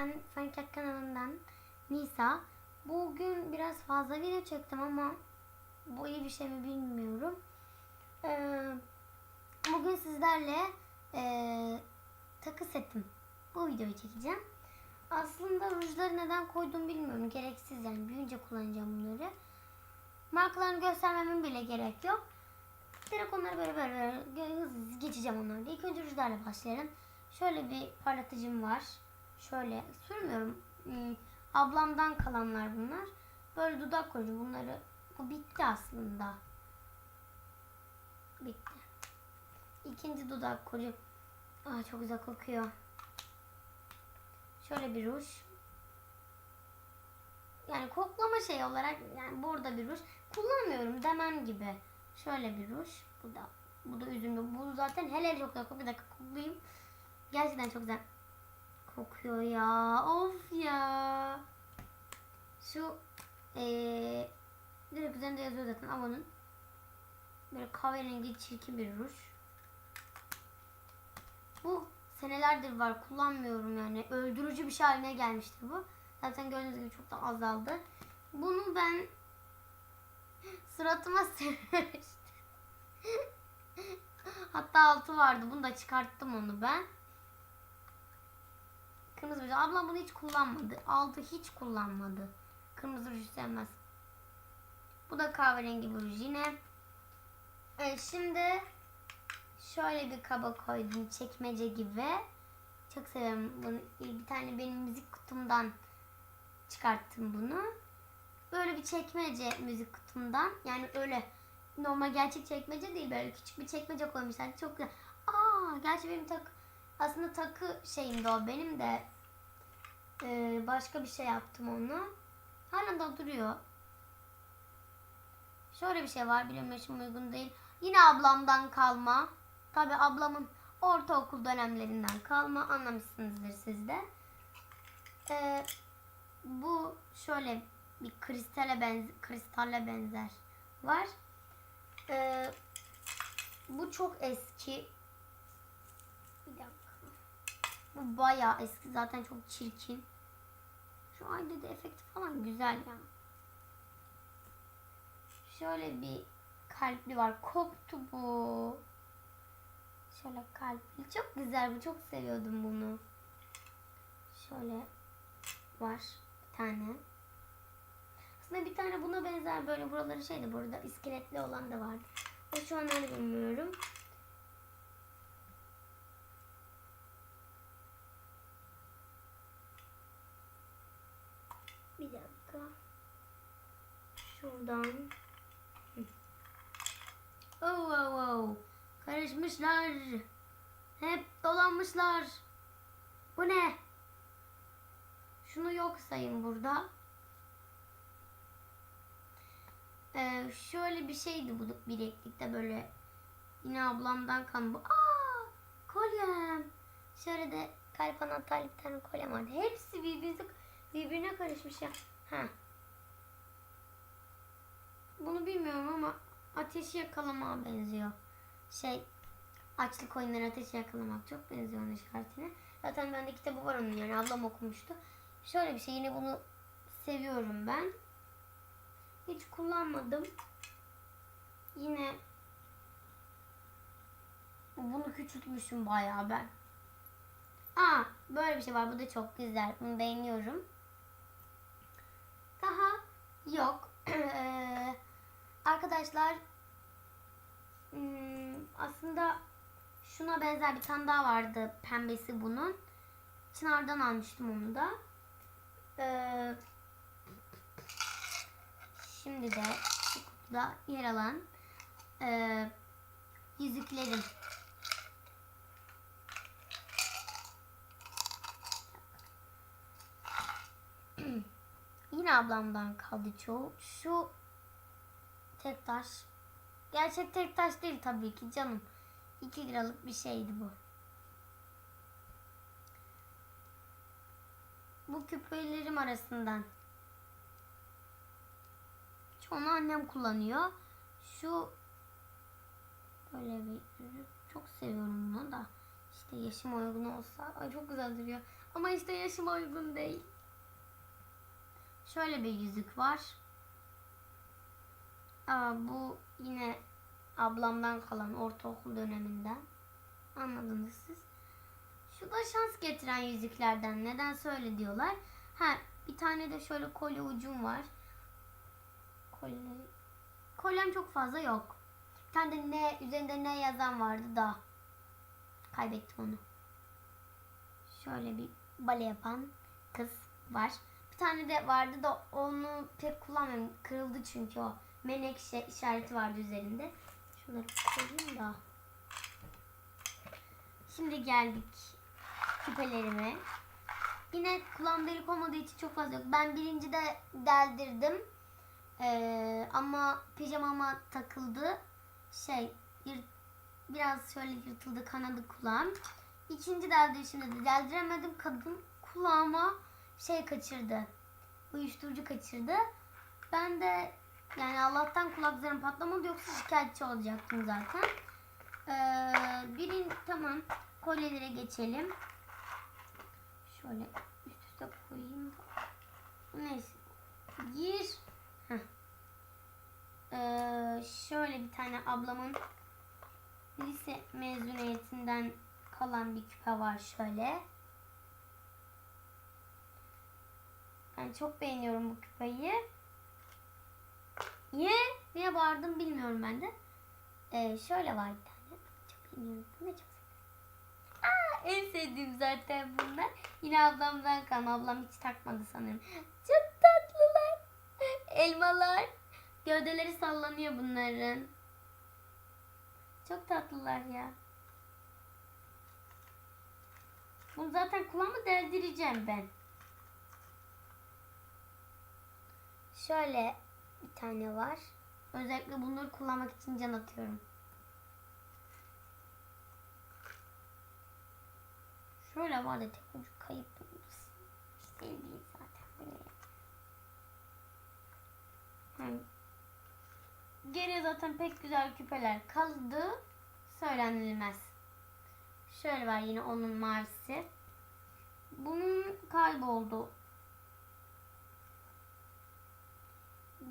Ben Fanikat kanalından Nisa. Bugün biraz fazla video çektim ama bu iyi bir şey mi bilmiyorum. Ee, bugün sizlerle ee, takı setim. Bu videoyu çekeceğim. Aslında rujları neden koydum bilmiyorum. Gereksiz yani. Büyünce kullanacağım bunları. Markalarını göstermemin bile gerek yok. Direkt onları böyle böyle, böyle hızlı hızlı geçeceğim onları. İlk önce rujlarla başlayalım. Şöyle bir parlatıcım var. Şöyle sürmüyorum. Hmm, ablamdan kalanlar bunlar. Böyle dudak koyucu bunları. Bu bitti aslında. Bitti. İkinci dudak koyucu. Aa çok güzel kokuyor. Şöyle bir ruj. Yani koklama şey olarak yani burada bir ruj kullanmıyorum demem gibi. Şöyle bir ruj. Bu da bu da üzümlü. Bu zaten hele çok güzel. Bir dakika koklayayım. Gerçekten çok güzel kokuyor ya. Of ya. Şu eee direkt üzerinde yazıyor zaten Avon'un. Böyle kahverengi çirkin bir ruj. Bu senelerdir var kullanmıyorum yani. Öldürücü bir şey haline gelmiştir bu. Zaten gördüğünüz gibi çok da azaldı. Bunu ben suratıma sürmüştüm. Hatta altı vardı. Bunu da çıkarttım onu ben. Kırmızı ruj. Ablam bunu hiç kullanmadı. Altı hiç kullanmadı. Kırmızı ruj sevmez. Bu da kahverengi bir ruj yine. Evet, şimdi şöyle bir kaba koydum. Çekmece gibi. Çok seviyorum bunu. Bir tane benim müzik kutumdan çıkarttım bunu. Böyle bir çekmece müzik kutumdan. Yani öyle normal gerçek çekmece değil. Böyle küçük bir çekmece koymuşlar. Çok güzel. Aa, gerçi benim tak aslında takı şeyimdi o benim de ee, başka bir şey yaptım onu. Hala da duruyor. Şöyle bir şey var. Biliyorum yaşım uygun değil. Yine ablamdan kalma. Tabi ablamın ortaokul dönemlerinden kalma. Anlamışsınızdır siz de. Ee, bu şöyle bir kristale benzer, kristalle benzer var. Ee, bu çok eski. Bir dakika. Bu bayağı eski. Zaten çok çirkin. Şu ayda da efekti falan güzel yani. Şöyle bir kalpli var. Koptu bu. Şöyle kalpli. Çok güzel bu. Çok seviyordum bunu. Şöyle var bir tane. Aslında bir tane buna benzer böyle buraları şeydi burada iskeletli olan da vardı. O şu an nerede bilmiyorum. Bir dakika. Şuradan. Oh oh oh. Karışmışlar. Hep dolanmışlar. Bu ne? Şunu yok sayın burada. Ee, şöyle bir şeydi bu bileklikte böyle yine ablamdan kan bu. Aa, kolyem. Şöyle de kalp anahtarlı bir tane kolyem vardı. Hepsi birbirine, birbirine karışmış ya. Ha. Bilmiyorum ama ateşi yakalamaya benziyor. Şey açlık oyunları ateşi yakalamak çok benziyor onun işaretine. Zaten bende kitabı var onun yani ablam okumuştu. Şöyle bir şey yine bunu seviyorum ben. Hiç kullanmadım. Yine bunu küçültmüşüm bayağı ben. Aa böyle bir şey var. Bu da çok güzel. Bunu beğeniyorum. Daha yok. Arkadaşlar hmm, aslında şuna benzer bir tane daha vardı. Pembesi bunun. Çınar'dan almıştım onu da. Eee Şimdi de kutuda yer alan e, yüzüklerim. Yine ablamdan kaldı çoğu. Şu tek taş. Gerçek tek taş değil tabii ki canım. 2 liralık bir şeydi bu. Bu küpelerim arasından. Onu annem kullanıyor. Şu böyle bir çok seviyorum bunu da. İşte yaşım uygun olsa. Ay çok güzel duruyor. Ama işte yaşıma uygun değil. Şöyle bir yüzük var. Aa, bu yine ablamdan kalan ortaokul döneminden. Anladınız siz. Şu da şans getiren yüzüklerden. Neden söyle diyorlar. Ha bir tane de şöyle kolye ucum var. Kolye. Kolyem çok fazla yok. Bir tane de ne üzerinde ne yazan vardı da kaybettim onu. Şöyle bir bale yapan kız var. Tane de vardı da onu pek kullanmıyorum. Kırıldı çünkü o. Menekşe işareti vardı üzerinde. Şunları koyayım da. Şimdi geldik küpelerime. Yine kulağım delik olmadığı için çok fazla yok. Ben birinci de deldirdim. Ee, ama pijamama takıldı. Şey yırt- biraz şöyle yırtıldı kanadı kulağım. İkinci deldirişimde de deldiremedim. Kadın kulağıma şey kaçırdı. Uyuşturucu kaçırdı. Ben de yani Allah'tan kulak zarım patlamadı yoksa şikayetçi olacaktım zaten. Ee, birin tamam kolyelere geçelim. Şöyle üst üste koyayım. Neyse. Gir. Ee, şöyle bir tane ablamın lise mezuniyetinden kalan bir küpe var şöyle. Ben çok beğeniyorum bu küpeyi. Niye? Niye bağırdım bilmiyorum ben de. Ee, şöyle var bir tane. Çok beğeniyorum. Bunu da çok seviyorum. Aa, en sevdiğim zaten bunlar. Yine ablamdan kalan. Ablam hiç takmadı sanırım. Çok tatlılar. Elmalar. Gövdeleri sallanıyor bunların. Çok tatlılar ya. Bunu zaten kulağıma deldireceğim ben. Şöyle bir tane var. Özellikle bunları kullanmak için can atıyorum. Şöyle var da tek ucu kayıp. İşte değil zaten. Bu ne ya? Hani Geriye zaten pek güzel küpeler kaldı. Söylenilmez. Şöyle var yine onun mavisi. Bunun kayboldu.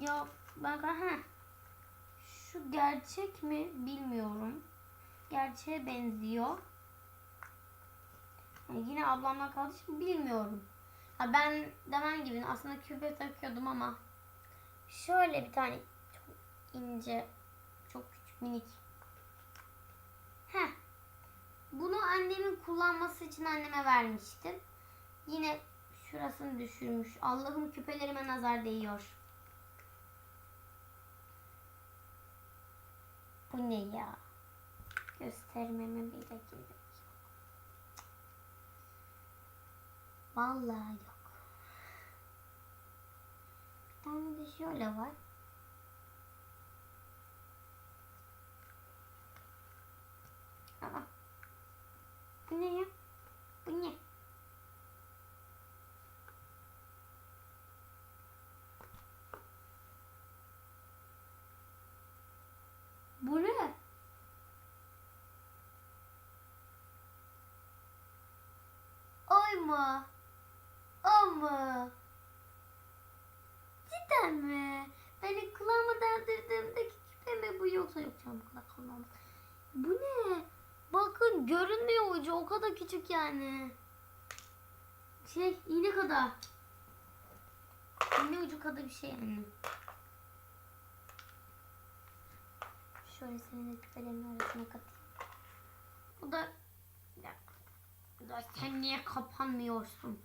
Ya bak ha. Şu gerçek mi bilmiyorum. Gerçeğe benziyor. Yani yine ablamla kaldı için bilmiyorum. Ha ben demem gibi aslında küpe takıyordum ama şöyle bir tane çok ince, çok küçük minik. Heh. Bunu annemin kullanması için anneme vermiştim. Yine şurasını düşürmüş. Allah'ım küpelerime nazar değiyor. Bu ne ya? Göstermeme bile gerek yok. Vallahi yok. Bir tane de şöyle var. Aa. Bu ne ya? Bu ne? Bu ne? Oy mu? O mu? Cidden mi? Ben ilk kulağıma deldirdiğimdeki küpe mi bu yoksa yok canım kadar kalmam. Bu ne? Bakın görünmüyor ucu o kadar küçük yani. Şey iğne kadar. İğne ucu kadar bir şey yani. Şöyle senin küpelerin arasına katayım. Bu da. Da sen niye kapanmıyorsun?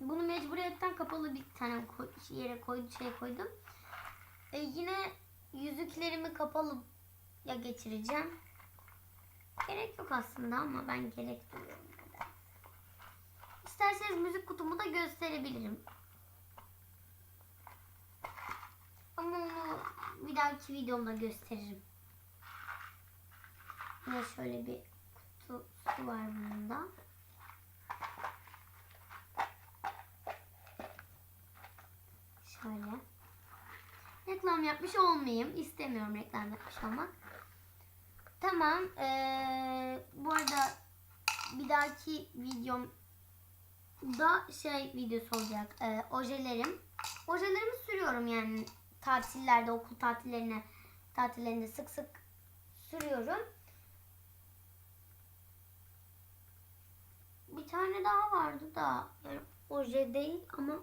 Bunu mecburiyetten kapalı bir tane yere koy, şey koydum. E, yine yüzüklerimi kapalı ya geçireceğim. Gerek yok aslında ama ben gerek duyuyorum. İsterseniz müzik kutumu da gösterebilirim. Ama onu bir dahaki videomda gösteririm. Yine şöyle bir kutusu var bunun da. Şöyle. Reklam yapmış olmayayım. İstemiyorum reklam yapmış olmak. Tamam. Ee, bu arada bir dahaki videom da şey videosu olacak. E, ojelerim. Ojelerimi sürüyorum yani tatillerde, okul tatillerine tatillerinde sık sık sürüyorum. Bir tane daha vardı da yani oje değil ama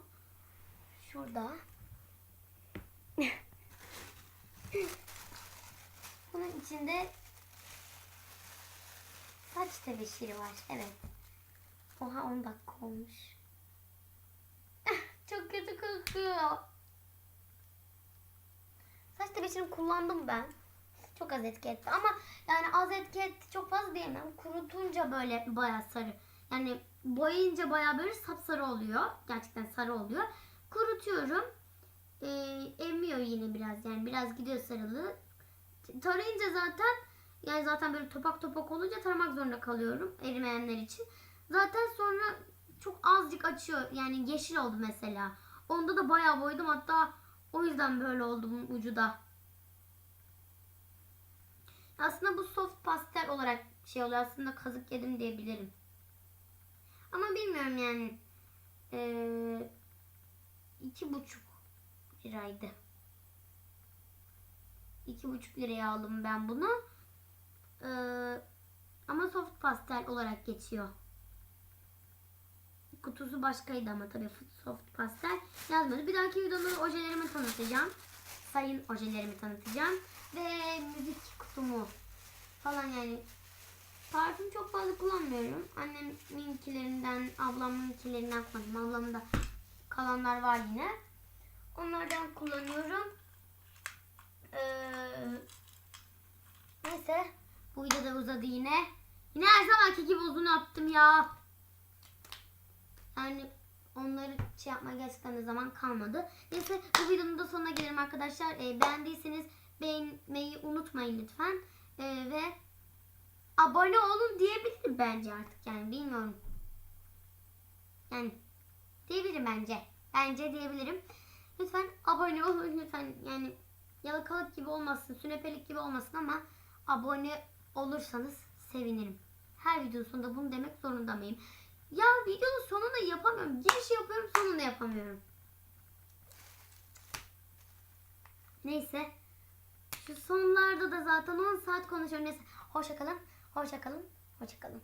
şurada. Bunun içinde saç tebeşiri var. Evet. Oha 10 dakika olmuş. Çok kötü kokuyor. Saç tebeşirini kullandım ben. Çok az etki etti ama yani az etki etti çok fazla diyemem. Kurutunca böyle bayağı sarı. Yani boyayınca bayağı böyle sapsarı oluyor. Gerçekten sarı oluyor. Kurutuyorum. Ee, emmiyor yine biraz yani biraz gidiyor sarılığı. Tarayınca zaten yani zaten böyle topak topak olunca taramak zorunda kalıyorum erimeyenler için. Zaten sonra çok azıcık açıyor. Yani yeşil oldu mesela. Onda da bayağı boyadım. Hatta o yüzden böyle oldu bunun ucu da. Aslında bu soft pastel olarak şey oluyor. Aslında kazık yedim diyebilirim. Ama bilmiyorum yani. Ee, iki buçuk liraydı. İki buçuk liraya aldım ben bunu. Ee, ama soft pastel olarak geçiyor. Kutusu başkaydı ama tabii soft pastel yazmadı. Bir dahaki videoda ojelerimi tanıtacağım. Sayın ojelerimi tanıtacağım. Ve müzik kutumu falan yani. Parfüm çok fazla kullanmıyorum. Anneminkilerinden, ablamınkilerinden kullanıyorum. Ablamın da kalanlar var yine. Onlardan kullanıyorum. Ee, neyse. Bu videoda uzadı yine. Yine her zamanki gibi uzun yaptım ya. Yani onları şey yapmaya gerçekten de zaman kalmadı. Neyse bu videonun da sonuna gelelim arkadaşlar. Ee, beğendiyseniz beğenmeyi unutmayın lütfen. Ee, ve abone olun diyebilirim bence artık. Yani bilmiyorum. Yani diyebilirim bence. Bence diyebilirim. Lütfen abone olun lütfen. Yani yalakalık gibi olmasın, sünepelik gibi olmasın ama abone olursanız sevinirim. Her videonun sonunda bunu demek zorunda mıyım? Ya videonun sonunda yapamıyorum. Giriş yapıyorum sonunda yapamıyorum. Neyse. Şu sonlarda da zaten 10 saat konuşuyorum. Neyse. Hoşça kalın. Hoşça kalın. Hoşça kalın.